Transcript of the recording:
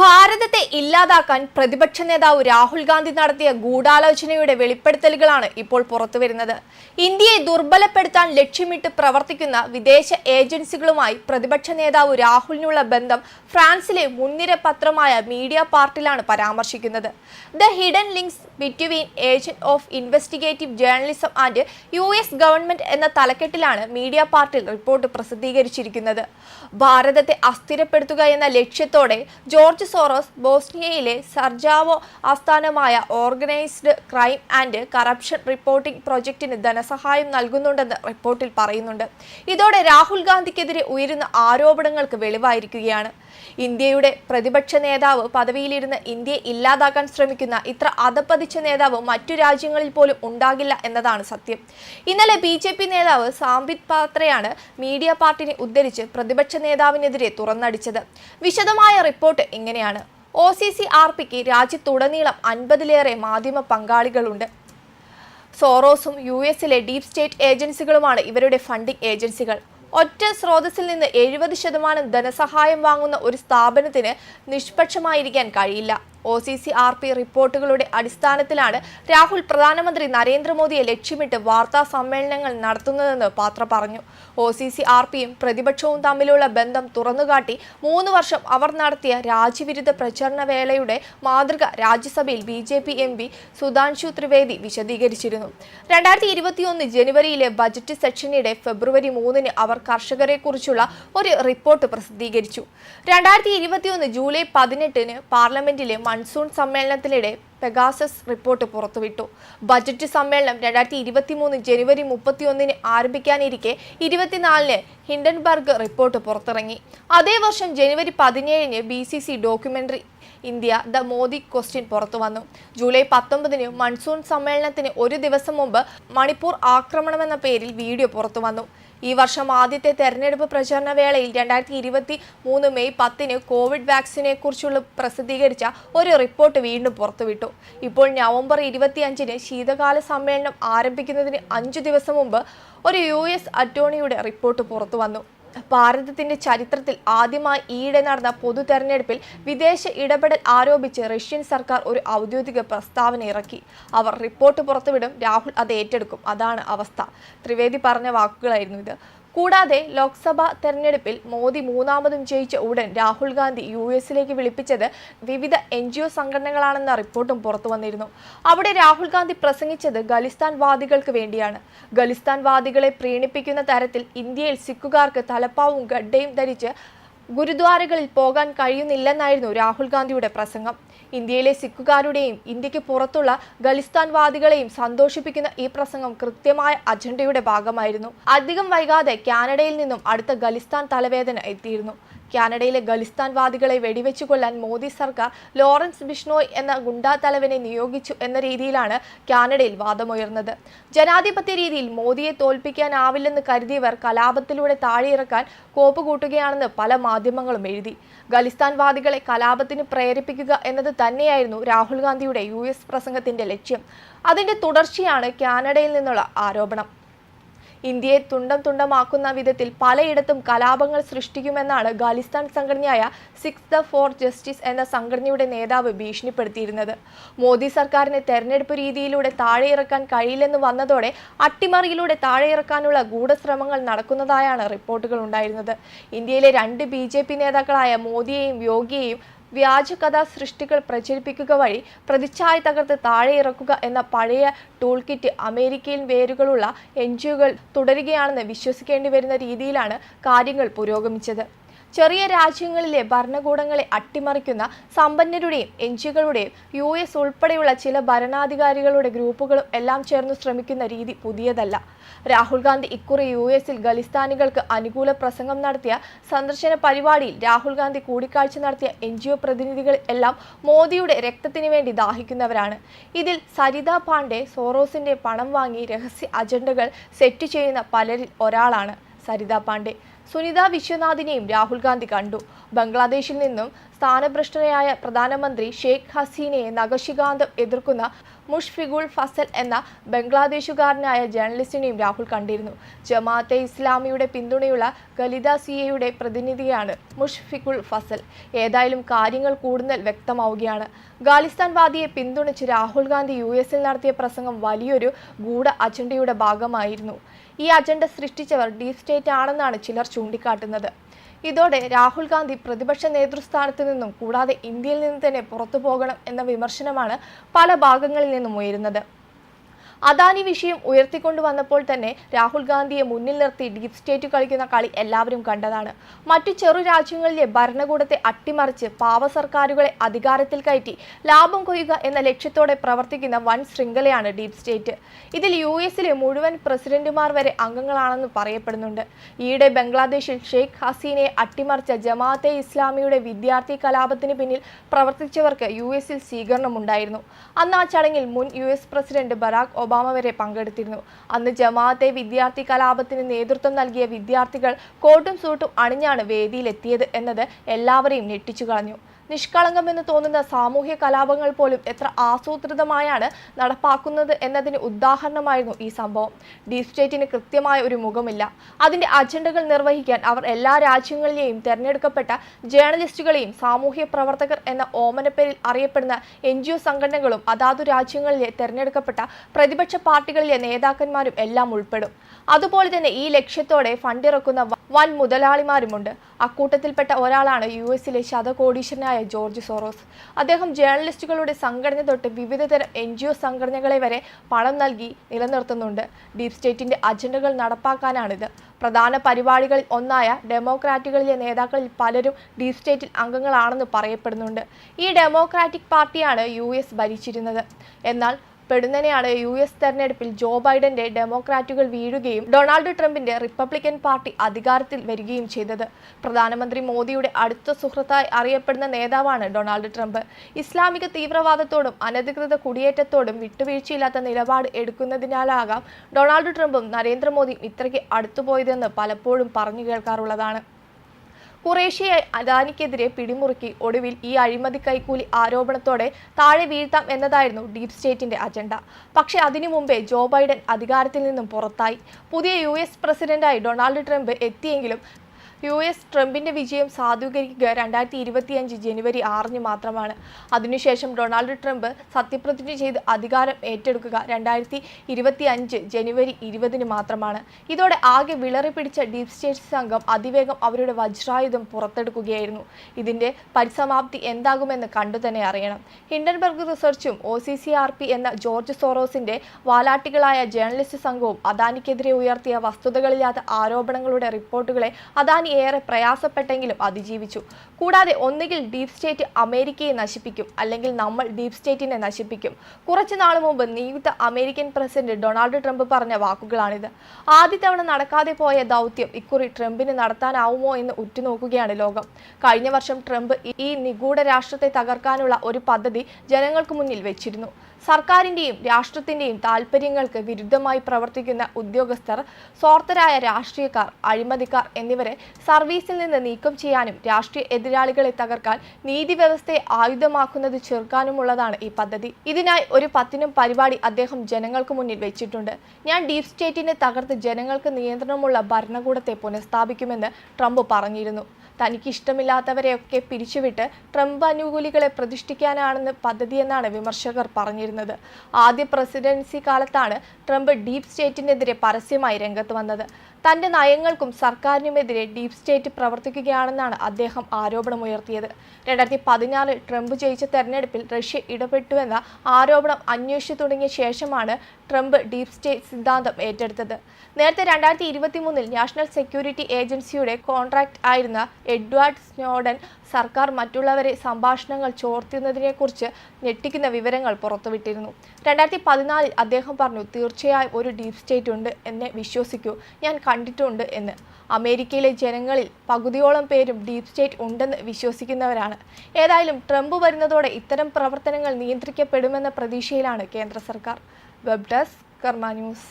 ഭാരതത്തെ ഇല്ലാതാക്കാൻ പ്രതിപക്ഷ നേതാവ് രാഹുൽ ഗാന്ധി നടത്തിയ ഗൂഢാലോചനയുടെ വെളിപ്പെടുത്തലുകളാണ് ഇപ്പോൾ പുറത്തുവരുന്നത്. ഇന്ത്യയെ ദുർബലപ്പെടുത്താൻ ലക്ഷ്യമിട്ട് പ്രവർത്തിക്കുന്ന വിദേശ ഏജൻസികളുമായി പ്രതിപക്ഷ നേതാവ് രാഹുലിനുള്ള ബന്ധം ഫ്രാൻസിലെ മുൻനിര പത്രമായ മീഡിയ പാർട്ടിലാണ് പരാമർശിക്കുന്നത്. The hidden links between agent of investigative journalism and U S government എന്ന തലക്കെട്ടിലാണ് മീഡിയ പാർട്ടിൽ റിപ്പോർട്ട് പ്രസിദ്ധീകരിച്ചിരിക്കുന്നത്. ഭാരതത്തെ അസ്ഥിരപ്പെടുത്തുക എന്ന ലക്ഷ്യത്തോടെ ജോർജ് സോറോസ് ബോസ്നിയയിലെ സർജാവോ ആസ്ഥാനമായ organised crime and corruption reporting പ്രൊജക്ടിന് ധനസഹായം നൽകുന്നുണ്ടെന്ന് റിപ്പോർട്ടിൽ പറയുന്നുണ്ട്. ഇതോടെ രാഹുൽ ഗാന്ധിക്കെതിരെ ഉയരുന്ന ആരോപണങ്ങൾക്ക് വെളിവായിരിക്കുകയാണ്. ഇന്ത്യയുടെ പ്രതിപക്ഷ നേതാവ് പദവിയിലിരുന്ന് ഇന്ത്യയെ ഇല്ലാതാക്കാൻ ശ്രമിക്കുന്ന ഇത്ര അധപ്പതിച്ച നേതാവ് മറ്റു രാജ്യങ്ങളിൽ പോലും ഉണ്ടാകില്ല എന്നതാണ് സത്യം. ഇന്നലെ ബി ജെ പി നേതാവ് സാംബിത് പാത്രയാണ് മീഡിയ പാർട്ടിനെ ഉദ്ധരിച്ച് പ്രതിപക്ഷ നേതാവിനെതിരെ തുറന്നടിച്ചത്. വിശദമായ റിപ്പോർട്ട് ഇങ്ങനെയാണ് ഒ സി സി ആർ പിക്ക് രാജ്യത്തുടനീളം അൻപതിലേറെ മാധ്യമ പങ്കാളികളുണ്ട്. സോറോസും യു എസിലെ ഡീപ് സ്റ്റേറ്റ് ഏജൻസികളുമാണ് ഇവരുടെ ഫണ്ടിംഗ് ഏജൻസികൾ. ഒറ്റ സ്രോതസ്സിൽ നിന്ന് എഴുപത് ശതമാനം ധനസഹായം വാങ്ങുന്ന ഒരു സ്ഥാപനത്തിന് നിഷ്പക്ഷമായിരിക്കാൻ കഴിയില്ല. O C C R P റിപ്പോർട്ടുകളുടെ അടിസ്ഥാനത്തിലാണ് രാഹുൽ പ്രധാനമന്ത്രി നരേന്ദ്രമോദിയെ ലക്ഷ്യമിട്ട് വാർത്താ സമ്മേളനങ്ങൾ നടത്തുന്നതെന്ന് പാത്ര പറഞ്ഞു. ഒ സി സി ആർ പിയും പ്രതിപക്ഷവും തമ്മിലുള്ള ബന്ധം തുറന്നുകാട്ടി മൂന്ന് വർഷം അവർ നടത്തിയ രാജ്യവിരുദ്ധ പ്രചരണ വേളയുടെ മാതൃക രാജ്യസഭയിൽ B J P M P Sudhanshu Trivedi വിശദീകരിച്ചിരുന്നു. രണ്ടായിരത്തി ഇരുപത്തിയൊന്ന് ജനുവരിയിലെ ബജറ്റ് സെക്ഷനിടെ ഫെബ്രുവരി മൂന്നിന് അവർ കർഷകരെക്കുറിച്ചുള്ള ഒരു റിപ്പോർട്ട് പ്രസിദ്ധീകരിച്ചു. രണ്ടായിരത്തി ഇരുപത്തിയൊന്ന് ജൂലൈ പതിനെട്ടിന് പാർലമെന്റിലെ മൺസൂൺ സമ്മേളനത്തിനിടെ പെഗാസസ് റിപ്പോർട്ട് പുറത്തുവിട്ടു. ബജറ്റ് സമ്മേളനം രണ്ടായിരത്തി ഇരുപത്തി മൂന്ന് ജനുവരി മുപ്പത്തിയൊന്നിന് ആരംഭിക്കാനിരിക്കെ ഇരുപത്തിനാലിന് ഹിൻഡൻബർഗ് റിപ്പോർട്ട് പുറത്തിറങ്ങി. അതേ വർഷം ജനുവരി പതിനേഴിന് B B C documentary India the Modi question പുറത്തു വന്നു ജൂലൈ പത്തൊമ്പതിന് മൺസൂൺ സമ്മേളനത്തിന് ഒരു ദിവസം മുമ്പ് മണിപ്പൂർ ആക്രമണമെന്ന പേരിൽ വീഡിയോ പുറത്തു വന്നു ഈ വർഷം ആദ്യത്തെ തെരഞ്ഞെടുപ്പ് പ്രചരണ വേളയിൽ രണ്ടായിരത്തി ഇരുപത്തി മൂന്ന് മെയ് പത്തിന് കോവിഡ് വാക്സിനെ കുറിച്ചുള്ള പ്രസിദ്ധീകരിച്ച ഒരു റിപ്പോർട്ട് വീണ്ടും പുറത്തുവിട്ടു. ഇപ്പോൾ നവംബർ ഇരുപത്തിയഞ്ചിന് ശീതകാല സമ്മേളനം ആരംഭിക്കുന്നതിന് അഞ്ചു ദിവസം മുമ്പ് ഒരു യു എസ് റിപ്പോർട്ട് പുറത്തു വന്നു ഭാരതത്തിന്റെ ചരിത്രത്തിൽ ആദ്യമായി ഈയിടെ നടന്ന പൊതു തെരഞ്ഞെടുപ്പിൽ വിദേശ ഇടപെടൽ ആരോപിച്ച് റഷ്യൻ സർക്കാർ ഒരു ഔദ്യോഗിക പ്രസ്താവന ഇറക്കി. അവർ റിപ്പോർട്ട് പുറത്തുവിടും രാഹുൽ അത് ഏറ്റെടുക്കും. അതാണ് അവസ്ഥ. ത്രിവേദി പറഞ്ഞ വാക്കുകളായിരുന്നു ഇത്. കൂടാതെ ലോക്സഭാ തെരഞ്ഞെടുപ്പിൽ മോദി മൂന്നാമതും ജയിച്ച ഉടൻ രാഹുൽ ഗാന്ധി യു എസിലേക്ക് വിളിപ്പിച്ചത് വിവിധ എൻ ജി ഒ സംഘടനകളാണെന്ന റിപ്പോർട്ടും പുറത്തു വന്നിരുന്നു. അവിടെ രാഹുൽ ഗാന്ധി പ്രസംഗിച്ചത് ഖലിസ്ഥാൻ വാദികൾക്ക് വേണ്ടിയാണ്. ഖലിസ്ഥാൻ വാദികളെ പ്രീണിപ്പിക്കുന്ന തരത്തിൽ ഇന്ത്യയിൽ സിഖുകാർക്ക് തലപ്പാവും ഗഡ്ഡയും ധരിച്ച് ഗുരുദ്വാരകളിൽ പോകാൻ കഴിയുന്നില്ലെന്നായിരുന്നു രാഹുൽ ഗാന്ധിയുടെ പ്രസംഗം. ഇന്ത്യയിലെ സിഖുകാരുടെയും ഇന്ത്യയ്ക്ക് പുറത്തുള്ള ഖലിസ്ഥാൻവാദികളെയും സന്തോഷിപ്പിക്കുന്ന ഈ പ്രസംഗം കൃത്യമായ അജണ്ടയുടെ ഭാഗമായിരുന്നു. അധികം വൈകാതെ കാനഡയിൽ നിന്നും അടുത്ത ഖലിസ്ഥാൻ തലവേദന എത്തിയിരുന്നു. കാനഡയിലെ ഖലിസ്ഥാൻവാദികളെ വെടിവെച്ചു കൊല്ലാൻ മോദി സർക്കാർ ലോറൻസ് ബിഷ്ണോയ് എന്ന ഗുണ്ടാ തലവനെ നിയോഗിച്ചു എന്ന രീതിയിലാണ് കാനഡയിൽ വാദമുയർന്നത്. ജനാധിപത്യ രീതിയിൽ മോദിയെ തോൽപ്പിക്കാനാവില്ലെന്ന് കരുതിയവർ കലാപത്തിലൂടെ താഴെയിറക്കാൻ കോപ്പ് കൂട്ടുകയാണെന്ന് പല മാധ്യമങ്ങളും എഴുതി. ഖലിസ്ഥാൻവാദികളെ കലാപത്തിന് പ്രേരിപ്പിക്കുക എന്നത് തന്നെയായിരുന്നു രാഹുൽ ഗാന്ധിയുടെ യു എസ് പ്രസംഗത്തിന്റെ ലക്ഷ്യം. അതിന്റെ തുടർച്ചയാണ് കാനഡയിൽ നിന്നുള്ള ആരോപണം. ഇന്ത്യയെ തുണ്ടം തുണ്ടമാക്കുന്ന വിധത്തിൽ പലയിടത്തും കലാപങ്ങൾ സൃഷ്ടിക്കുമെന്നാണ് ഖാലിസ്ഥാൻ സംഘടനയായ സിക്സ് ദ ഫോർ ജസ്റ്റിസ് എന്ന സംഘടനയുടെ നേതാവ് ഭീഷണിപ്പെടുത്തിയിരുന്നത്. മോദി സർക്കാരിനെ തെരഞ്ഞെടുപ്പ് രീതിയിലൂടെ താഴെയിറക്കാൻ കഴിയില്ലെന്ന് വന്നതോടെ അട്ടിമറിയിലൂടെ താഴെയിറക്കാനുള്ള ഗൂഢശ്രമങ്ങൾ നടക്കുന്നതായാണ് റിപ്പോർട്ടുകൾ ഉണ്ടായിരുന്നത്. ഇന്ത്യയിലെ രണ്ട് ബി നേതാക്കളായ മോദിയെയും യോഗിയെയും വ്യാജകഥാ സൃഷ്ടികൾ പ്രചരിപ്പിക്കുക വഴി പ്രതിച്ഛായ തകർത്ത് താഴെ ഇറക്കുക എന്ന പഴയ ടൂൾ കിറ്റ് അമേരിക്കയിൽ വേരുകളുള്ള എൻ തുടരുകയാണെന്ന് വിശ്വസിക്കേണ്ടി വരുന്ന രീതിയിലാണ് കാര്യങ്ങൾ പുരോഗമിച്ചത്. ചെറിയ രാജ്യങ്ങളിലെ ഭരണകൂടങ്ങളെ അട്ടിമറിക്കുന്ന സമ്പന്നരുടെയും എൻ ജികളുടെയും യു എസ് ഉൾപ്പെടെയുള്ള ചില ഭരണാധികാരികളുടെ ഗ്രൂപ്പുകളും എല്ലാം ചേർന്ന് ശ്രമിക്കുന്ന രീതി പുതിയതല്ല. രാഹുൽ ഗാന്ധി ഇക്കുറി യു എസിൽ ഖലിസ്ഥാനികൾക്ക് അനുകൂല പ്രസംഗം നടത്തിയ സന്ദർശന പരിപാടിയിൽ രാഹുൽ ഗാന്ധി കൂടിക്കാഴ്ച നടത്തിയ എൻ ജി ഒ പ്രതിനിധികൾ എല്ലാം മോദിയുടെ രക്തത്തിന് വേണ്ടി ദാഹിക്കുന്നവരാണ്. ഇതിൽ സരിത പാണ്ഡെ സോറോസിന്റെ പണം വാങ്ങി രഹസ്യ അജണ്ടകൾ സെറ്റ് ചെയ്യുന്ന പലരിൽ ഒരാളാണ് സരിത പാണ്ഡെ. സുനിത വിശ്വനാഥിനെയും രാഹുൽ ഗാന്ധി കണ്ടു. ബംഗ്ലാദേശിൽ നിന്നും സ്ഥാനഭ്രഷ്ടനായ പ്രധാനമന്ത്രി ഷെയ്ഖ് ഹസീനയെ നഖശികാന്തം എതിർക്കുന്ന മുഷ്ഫിഖുൾ ഫസൽ എന്ന ബംഗ്ലാദേശുകാരനായ ജേർണലിസ്റ്റിനെയും രാഹുൽ കണ്ടിരുന്നു. ജമാഅത്തെ ഇസ്ലാമിയുടെ പിന്തുണയുള്ള ഖലിദ സിയയുടെ പ്രതിനിധിയാണ് മുഷ്ഫിഖുൾ ഫസൽ. ഏതായാലും കാര്യങ്ങൾ കൂടുതൽ വ്യക്തമാവുകയാണ്. ഖാലിസ്ഥാൻവാദിയെ പിന്തുണച്ച് രാഹുൽ ഗാന്ധി യു എസിൽ നടത്തിയ പ്രസംഗം വലിയൊരു ഗൂഢ അജണ്ടയുടെ ഭാഗമായിരുന്നു. ഈ അജണ്ട സൃഷ്ടിച്ചവർ ഡീപ് സ്റ്റേറ്റ് ആണെന്നാണ് ചിലർ ചൂണ്ടിക്കാട്ടുന്നത്. ഇതോടെ രാഹുൽ ഗാന്ധി പ്രതിപക്ഷ നേതൃസ്ഥാനത്ത് നിന്നും കൂടാതെ ഇന്ത്യയിൽ നിന്ന് തന്നെ പുറത്തു പോകണം എന്ന വിമർശനമാണ് പല ഭാഗങ്ങളിൽ നിന്നും ഉയരുന്നത്. അദാനി വിഷയം ഉയർത്തിക്കൊണ്ടുവന്നപ്പോൾ തന്നെ രാഹുൽ ഗാന്ധിയെ മുന്നിൽ നിർത്തി ഡീപ് സ്റ്റേറ്റ് കളിക്കുന്ന കളി എല്ലാവരും കണ്ടതാണ്. മറ്റു ചെറു രാജ്യങ്ങളിലെ ഭരണകൂടത്തെ അട്ടിമറിച്ച് പാവ സർക്കാരുകളെ അധികാരത്തിൽ കയറ്റി ലാഭം കൊയ്യുക എന്ന ലക്ഷ്യത്തോടെ പ്രവർത്തിക്കുന്ന വൻ ശൃംഖലയാണ് ഡീപ് സ്റ്റേറ്റ്. ഇതിൽ യു എസിലെ മുഴുവൻ പ്രസിഡന്റുമാർ വരെ അംഗങ്ങളാണെന്ന് പറയപ്പെടുന്നുണ്ട്. ഈയിടെ ബംഗ്ലാദേശിൽ ഷെയ്ഖ് ഹസീനയെ അട്ടിമറിച്ച ജമാഅത്തെ ഇസ്ലാമിയുടെ വിദ്യാർത്ഥി കലാപത്തിന് പിന്നിൽ പ്രവർത്തിച്ചവർക്ക് യു എസിൽ സ്വീകരണമുണ്ടായിരുന്നു. അന്ന് ആ ചടങ്ങിൽ മുൻ യു എസ് പ്രസിഡന്റ് ബറാക് വരെ പങ്കെടുത്തിരുന്നു. അന്ന് ജമാഅത്തെ വിദ്യാർത്ഥി കലാപത്തിന് നേതൃത്വം നൽകിയ വിദ്യാർത്ഥികൾ കോട്ടും സൂട്ടും അണിഞ്ഞാണ് വേദിയിലെത്തിയത് എന്നത് എല്ലാവരെയും ഞെട്ടിച്ചു കളഞ്ഞു. നിഷ്കളങ്കമെന്ന് തോന്നുന്ന സാമൂഹ്യ കലാപങ്ങൾ പോലും എത്ര ആസൂത്രിതമായാണ് നടപ്പാക്കുന്നത് എന്നതിന് ഉദാഹരണമായിരുന്നു ഈ സംഭവം. ഡീപ് സ്റ്റേറ്റിന് കൃത്യമായ ഒരു മുഖമില്ല. അതിന്റെ അജണ്ടകൾ നിർവഹിക്കാൻ അവർ എല്ലാ രാജ്യങ്ങളിലെയും തെരഞ്ഞെടുക്കപ്പെട്ട ജേർണലിസ്റ്റുകളെയും സാമൂഹ്യ പ്രവർത്തകർ എന്ന ഓമനപ്പേരിൽ അറിയപ്പെടുന്ന എൻ ജി ഒ സംഘടനകളും അതാതു രാജ്യങ്ങളിലെ തെരഞ്ഞെടുക്കപ്പെട്ട പ്രതിപക്ഷ പാർട്ടികളിലെ നേതാക്കന്മാരും എല്ലാം ഉൾപ്പെടും. അതുപോലെ തന്നെ ഈ ലക്ഷ്യത്തോടെ ഫണ്ടിറക്കുന്ന വൻ മുതലാളിമാരുമുണ്ട്. അക്കൂട്ടത്തിൽപ്പെട്ട ഒരാളാണ് യു എസിലെ ശതകോടീശ്വരനായ ജോർജ് സോറോസ്. അദ്ദേഹം ജേർണലിസ്റ്റുകളുടെ സംഘടന തൊട്ട് വിവിധതരം എൻ ജി ഒ സംഘടനകളെ വരെ പണം നൽകി നിലനിർത്തുന്നുണ്ട്. ഡീപ് സ്റ്റേറ്റിന്റെ അജണ്ടകൾ നടപ്പാക്കാനാണിത്. പ്രധാന പരിപാടികളിൽ ഒന്നായ ഡെമോക്രാറ്റുകളിലെ നേതാക്കളിൽ പലരും ഡീപ് സ്റ്റേറ്റിൽ അംഗങ്ങളാണെന്ന് പറയപ്പെടുന്നുണ്ട്. ഈ ഡെമോക്രാറ്റിക് പാർട്ടിയാണ് യു എസ് ഭരിച്ചിരുന്നത്. എന്നാൽ പെടുന്നനെയാണ് യു എസ് തെരഞ്ഞെടുപ്പിൽ ജോ ബൈഡന്റെ ഡെമോക്രാറ്റുകൾ വീഴുകയും ഡൊണാൾഡ് ട്രംപിന്റെ റിപ്പബ്ലിക്കൻ പാർട്ടി അധികാരത്തിൽ വരികയും ചെയ്തത്. പ്രധാനമന്ത്രി മോദിയുടെ അടുത്ത സുഹൃത്തായി അറിയപ്പെടുന്ന നേതാവാണ് ഡൊണാൾഡ് ട്രംപ്. ഇസ്ലാമിക തീവ്രവാദത്തോടും അനധികൃത കുടിയേറ്റത്തോടും വിട്ടുവീഴ്ചയില്ലാത്ത നിലപാട് എടുക്കുന്നതിനാലാകാം ഡൊണാൾഡ് ട്രംപും നരേന്ദ്രമോദിയും ഇത്രയ്ക്ക് അടുത്തുപോയതെന്ന് പലപ്പോഴും പറഞ്ഞു കേൾക്കാറുള്ളതാണ്. കുറേശ്യയെ അദാനിക്കെതിരെ പിടിമുറുക്കി ഒടുവിൽ ഈ അഴിമതി കൈക്കൂലി ആരോപണത്തോടെ താഴെ വീഴ്ത്താം എന്നതായിരുന്നു ഡീപ് സ്റ്റേറ്റിന്റെ അജണ്ട. പക്ഷേ അതിനു മുമ്പേ ജോ ബൈഡൻ അധികാരത്തിൽ നിന്നും പുറത്തായി. പുതിയ യു എസ് പ്രസിഡന്റായി ഡൊണാൾഡ് ട്രംപ് എത്തിയെങ്കിലും യു എസ് ട്രംപിന്റെ വിജയം സാധൂകരിക്കുക രണ്ടായിരത്തി ഇരുപത്തിയഞ്ച് ജനുവരി ആറിന് മാത്രമാണ്. അതിനുശേഷം ഡൊണാൾഡ് ട്രംപ് സത്യപ്രതിജ്ഞ ചെയ്ത് അധികാരം ഏറ്റെടുക്കുക രണ്ടായിരത്തി ഇരുപത്തി അഞ്ച് ജനുവരി ഇരുപതിന് മാത്രമാണ്. ഇതോടെ ആകെ വിളറി പിടിച്ച ഡീപ് സ്റ്റേറ്റ് സംഘം അതിവേഗം അവരുടെ വജ്രായുധം പുറത്തെടുക്കുകയായിരുന്നു. ഇതിന്റെ പരിസമാപ്തി എന്താകുമെന്ന് കണ്ടു തന്നെ അറിയണം. Hindenburg റിസർച്ചും O C C R P എന്ന ജോർജ് സോറോസിന്റെ വാലാട്ടികളായ ജേർണലിസ്റ്റ് സംഘവും അദാനിക്കെതിരെ ഉയർത്തിയ വസ്തുതകളില്ലാത്ത ആരോപണങ്ങളുടെ റിപ്പോർട്ടുകളെ അദാനി ഏറെ പ്രയാസപ്പെട്ടെങ്കിലും അതിജീവിച്ചു. കൂടാതെ ഒന്നുകിൽ ഡീപ് സ്റ്റേറ്റ് അമേരിക്കയെ നശിപ്പിക്കും അല്ലെങ്കിൽ നമ്മൾ ഡീപ് സ്റ്റേറ്റിനെ നശിപ്പിക്കും. കുറച്ചു നാൾ മുമ്പ് നിയുക്ത അമേരിക്കൻ പ്രസിഡന്റ് ഡൊണാൾഡ് ട്രംപ് പറഞ്ഞ വാക്കുകളാണിത്. ആദ്യ തവണ നടക്കാതെ പോയ ദൗത്യം ഇക്കുറി ട്രംപിന് നടത്താനാവുമോ എന്ന് ഉറ്റുനോക്കുകയാണ് ലോകം. കഴിഞ്ഞ വർഷം ട്രംപ് ഈ നിഗൂഢ രാഷ്ട്രത്തെ തകർക്കാനുള്ള ഒരു പദ്ധതി ജനങ്ങൾക്ക് മുന്നിൽ വെച്ചിരുന്നു. സർക്കാരിന്റെയും രാഷ്ട്രത്തിന്റെയും താൽപ്പര്യങ്ങൾക്ക് വിരുദ്ധമായി പ്രവർത്തിക്കുന്ന ഉദ്യോഗസ്ഥർ സ്വാർത്ഥരായ രാഷ്ട്രീയക്കാർ അഴിമതിക്കാർ എന്നിവരെ സർവീസിൽ നിന്ന് നീക്കം ചെയ്യാനും രാഷ്ട്രീയ എതിരാളികളെ തകർക്കാൻ നീതി വ്യവസ്ഥയെ ആയുധമാക്കുന്നത് ചെറുക്കാനുമുള്ളതാണ് ഈ പദ്ധതി. ഇതിനായി ഒരു പത്തിനും പരിപാടി അദ്ദേഹം ജനങ്ങൾക്ക് മുന്നിൽ വെച്ചിട്ടുണ്ട്. ഞാൻ ഡീപ് സ്റ്റേറ്റിനെ തകർത്ത് ജനങ്ങൾക്ക് നിയന്ത്രണമുള്ള ഭരണകൂടത്തെ പുനഃസ്ഥാപിക്കുമെന്ന് ട്രംപ് പറഞ്ഞിരുന്നു. തനിക്ക് ഇഷ്ടമില്ലാത്തവരെയൊക്കെ പിരിച്ചുവിട്ട് ട്രംപ് അനുകൂലികളെ പ്രതിഷ്ഠിക്കാനാണെന്ന് പദ്ധതിയെന്നാണ് വിമർശകർ പറഞ്ഞിരുന്നത്. ആദ്യ പ്രസിഡൻസി കാലത്താണ് ട്രംപ് ഡീപ് സ്റ്റേറ്റിനെതിരെ പരസ്യമായി രംഗത്ത് വന്നത്. തന്റെ നയങ്ങൾക്കും സർക്കാരിനുമെതിരെ ഡീപ് സ്റ്റേറ്റ് പ്രവർത്തിക്കുകയാണെന്നാണ് അദ്ദേഹം ആരോപണമുയർത്തിയത്. രണ്ടായിരത്തി പതിനാറിൽ ട്രംപ് ജയിച്ച തെരഞ്ഞെടുപ്പിൽ റഷ്യ ഇടപെട്ടുവെന്ന ആരോപണം അന്വേഷിച്ചു തുടങ്ങിയ ശേഷമാണ് ട്രംപ് ഡീപ് സ്റ്റേറ്റ് സിദ്ധാന്തം ഏറ്റെടുത്തത്. നേരത്തെ രണ്ടായിരത്തി ഇരുപത്തി മൂന്നിൽ നാഷണൽ സെക്യൂരിറ്റി ഏജൻസിയുടെ കോൺട്രാക്ട് ആയിരുന്ന എഡ്വാർഡ് സ്നോഡൻ സർക്കാർ മറ്റുള്ളവരെ സംഭാഷണങ്ങൾ ചോർത്തുന്നതിനെക്കുറിച്ച് ഞെട്ടിക്കുന്ന വിവരങ്ങൾ പുറത്തുവിട്ടിരുന്നു. രണ്ടായിരത്തി പതിനാലിൽ അദ്ദേഹം പറഞ്ഞു തീർച്ചയായും ഒരു ഡീപ് സ്റ്റേറ്റ് ഉണ്ട് എന്നെ വിശ്വസിക്കൂ. ഞാൻ കണ്ടിട്ടുണ്ട് എന്ന്. അമേരിക്കയിലെ ജനങ്ങളിൽ പകുതിയോളം പേരും ഡീപ് സ്റ്റേറ്റ് ഉണ്ടെന്ന് വിശ്വസിക്കുന്നവരാണ്. ഏതായാലും ട്രംപ് വരുന്നതോടെ ഇത്തരം പ്രവർത്തനങ്ങൾ നിയന്ത്രിക്കപ്പെടുമെന്ന പ്രതീക്ഷയിലാണ് കേന്ദ്ര സർക്കാർ. Web desk Karma news.